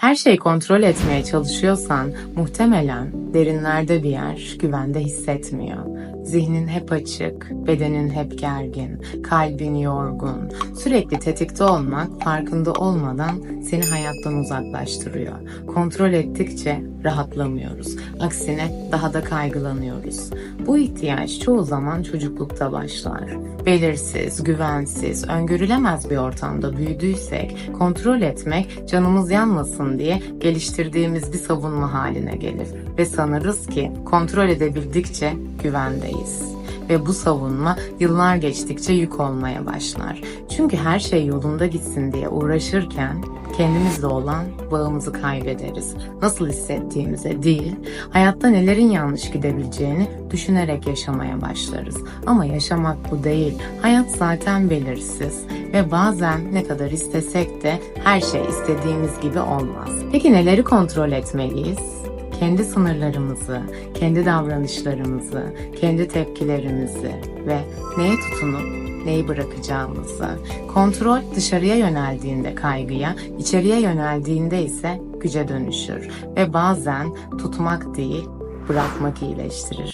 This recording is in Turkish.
Her şeyi kontrol etmeye çalışıyorsan muhtemelen derinlerde bir yer güvende hissetmiyor. Zihnin hep açık, bedenin hep gergin, kalbin yorgun. Sürekli tetikte olmak farkında olmadan seni hayattan uzaklaştırıyor. Kontrol ettikçe rahatlamıyoruz. Aksine daha da kaygılanıyoruz. Bu ihtiyaç çoğu zaman çocuklukta başlar. Belirsiz, güvensiz, öngörülemez bir ortamda büyüdüysek kontrol etmek canımız yanmasın diye geliştirdiğimiz bir savunma haline gelir ve sanırız ki kontrol edebildikçe güvendeyiz. Ve bu savunma yıllar geçtikçe yük olmaya başlar. Çünkü her şey yolunda gitsin diye uğraşırken kendimizle olan bağımızı kaybederiz. Nasıl hissettiğimize değil, hayatta nelerin yanlış gidebileceğini düşünerek yaşamaya başlarız. Ama yaşamak bu değil. Hayat zaten belirsiz ve bazen ne kadar istesek de her şey istediğimiz gibi olmaz. Peki neleri kontrol etmeliyiz? Kendi sınırlarımızı, kendi davranışlarımızı, kendi tepkilerimizi ve neye tutunup neyi bırakacağımızı. Kontrol dışarıya yöneldiğinde kaygıya, içeriye yöneldiğinde ise güce dönüşür ve bazen tutmak değil, bırakmak iyileştirir.